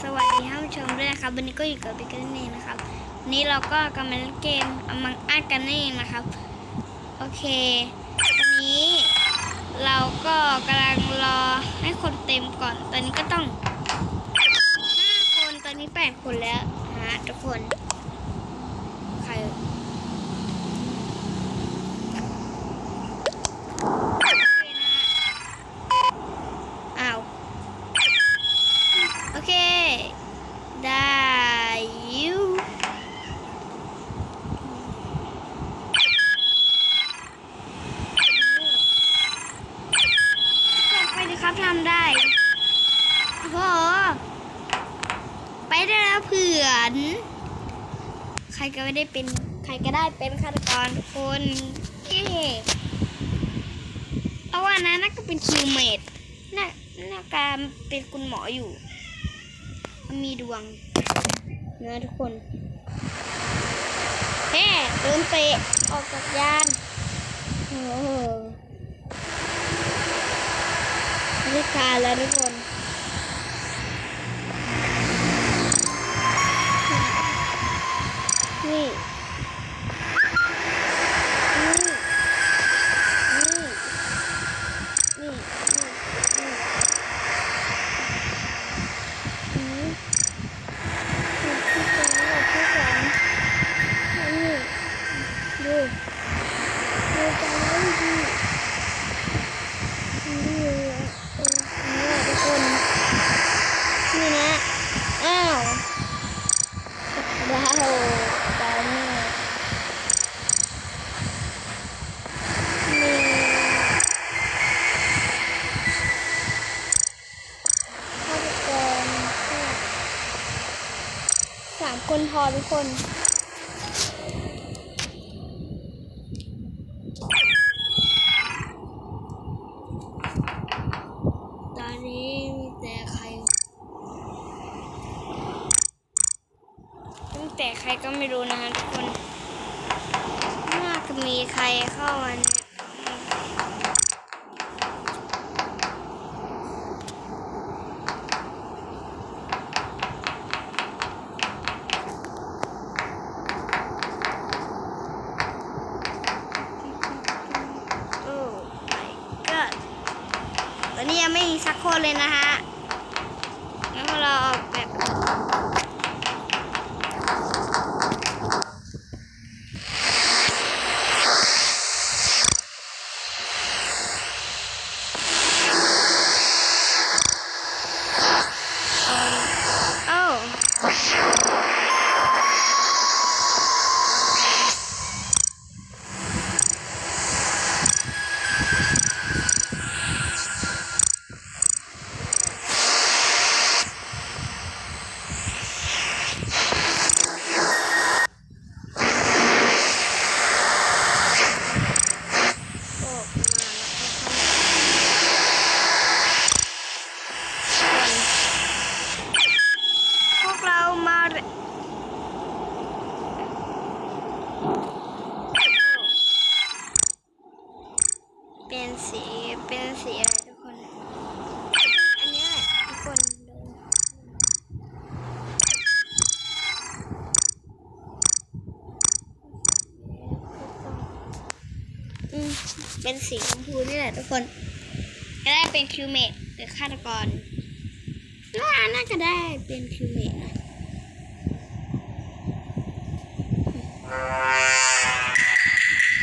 สวัสดีท่านผู้ชมด้วยนะครับวันนี้ก็อยู่กับบิ๊กนั่นเองนะครับวันนี้เราก็กำลังเล่นเกมอมังอาดกันนี่นะครับโอเควันนี้เราก็กำลังรอให้คนเต็มก่อน ตอนนี้ก็ต้องห้าคนตอนนี้แปดคนแล้วฮะทุกคนใครโอเคนะอ้าว โอเค ได้อยู่ส่งไปดิ ครับทำได้โอ้โหไปได้แล้วเผื่อนใครก็ไม่ได้เป็นใครก็ได้เป็นฆาตกรทุกคนเย้เอาว่านะน่าก็เป็นคิวเมดน่าน่าการเป็นคุณหมออยู่ มีดวงนะทุกคนแฮ่โดนเตะออกจากยานโอ้ de cá, né, โหตอนนี้มีข้าวแกงสามคนพอทุกคน สีเป็นสีอะไรทุกคน อันนี้แหละทุกคนดูอืมเป็นสีชมพูนี่แหละทุกคนจะได้เป็นคิวเมทหรือฆาตกรน่าน่าจะได้เป็นคิวเมทนะ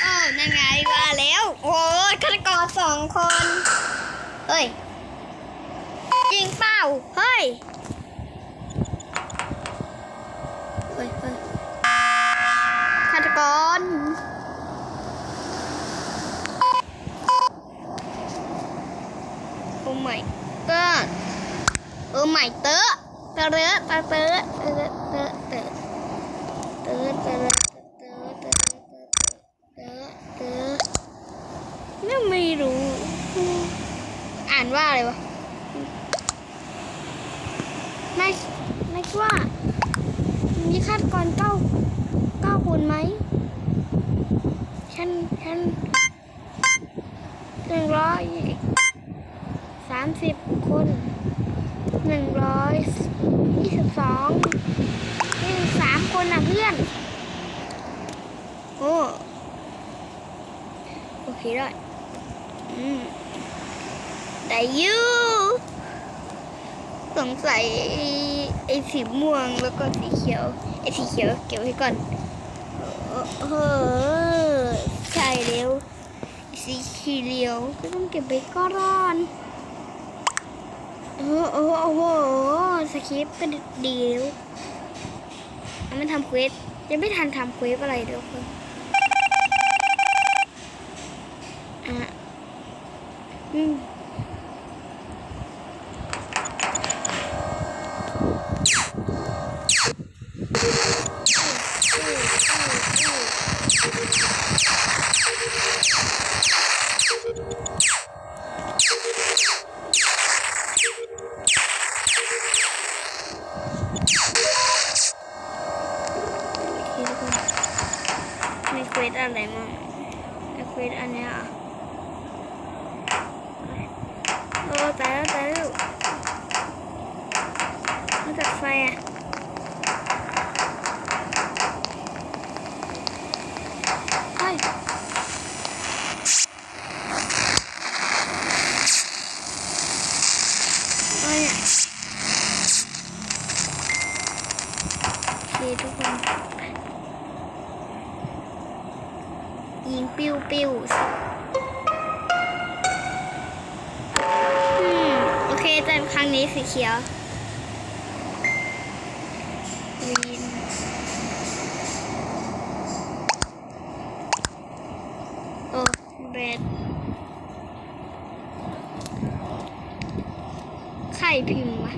โอ้นั่นไงว่าแล้ว โอ้ยฆาตกรสองคน เฮ้ย จริงเปล่า เฮ้ย เฮ้ยเฮ้ยฆาตกรโอ้ my god โอ้ my เตอะเตอะเตอเตอะเตอะเตอะเตอะ อนว่าอะไรวะนายนายคิดว่า มีฆาตกรเก้าเก้าคนไหม ฉัน ฉันหนึ่งร้อยสามสิบคนหนึ่งร้อยยี่สิบสองยี่สิบสามคนนะเพื่อน โอ้ โอเคได้อืม ได้อยูสงสัยไอ้สีม่วงแล้วก็สีเขียวไอ้สีเขียวเก็บไว้ก่อนเออเออใช่เร็วสีเขียวก็ต้องเก็บไว้ก่อนโอ้โอ้โอ้โหสคริปต์ก็ดีแล้วยังไม่ทำเควสยังไม่ทันทำเควสอะไรเดี๋ยวคนอะอืม อะไรมั่งมีเควสอันเนี้ยเหรอโอ้ตายแล้วตายแล้วมาจากไฟอะเฮ้ยเฮ้ยอะโอเคทุกคน ยิงปิ้วปิ้วสิอืม โอ เคแต่ครั้งนี้สีเขียววินโอ้เบดไข่พิมพ์วะ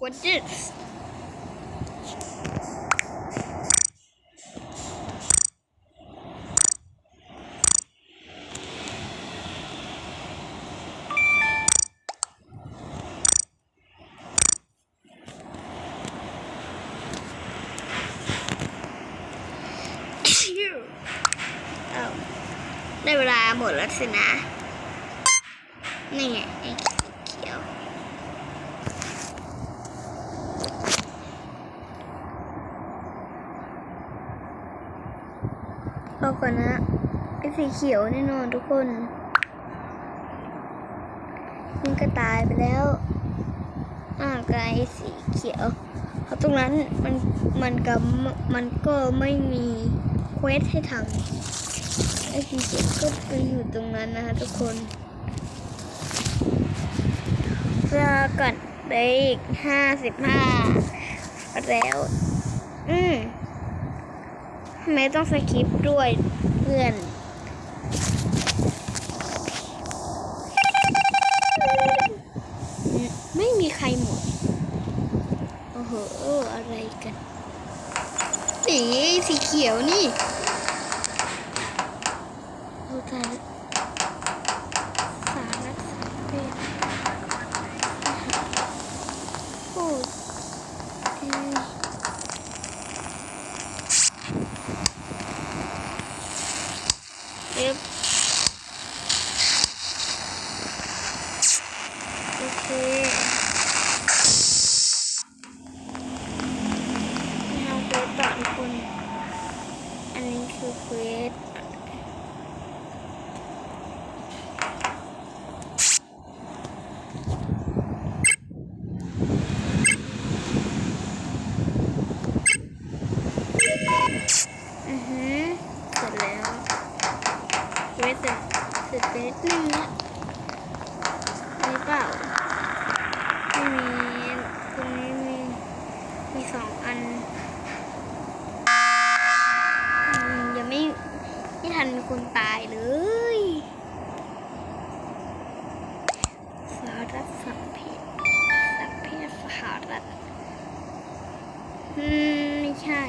What is เอา ได้เวลาหมดแล้วสินะ นี่ไงไอ้สีเขียว เอาก่อนนะไอ้สีเขียวแน่นอนทุกคนมันก็ตายไปแล้ว อ่ากายสีเขียว เพราะตรงนั้นมันมันก็มันก็ไม่มีเควสให้ทำ ไอ้สีเขียวก็ไปอยู่ตรงนั้นนะคะทุกคนรอก่อนเหลยอีกห้าสิบห้าแล้ว อืมไม่ต้องสคริปด้วยเพื่อนไม่มีใครหมด โอ้โห อะไรกันสีสีเขียวนี่ โอ้ตายแล้วสารนักสารเพศโอ้เอ้ย เอฟโอเคทำเควสต่อทุกคน อันนี้คือเควสอือหือเสร็จแล้วเควสเสร็จเสร็จไปนิดนึงนะมีเปล่าไม่มีตรงนี้มี มีสองอันอืมยังไม่ไม่ ทันมีคนตายเลยสหรัฐสัมเพศสัมเพศสหรัฐอืม ไม่ใช่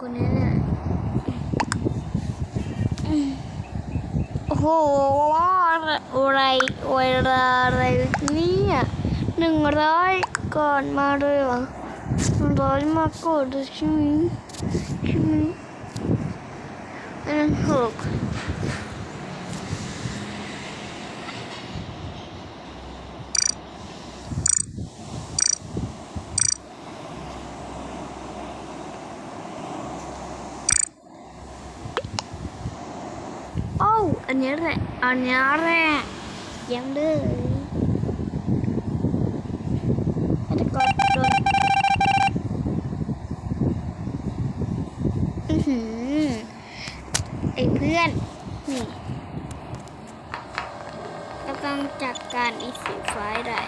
คนนี้น่ะอืมโอ้โห อะไรเวลาอะไรเนี่ยหนึ่งร้อยก่อนมาเลยเหรอร้อยมาก่อนใช่ไหมใช่ไหมอันนั้นหกอ้วอันนี้แหละ อันนี้แรกยังเลยแล้วก็โดนอือหือไอ้เพื่อน นี่ก็ต้องจัดการอีสีฟ้าได้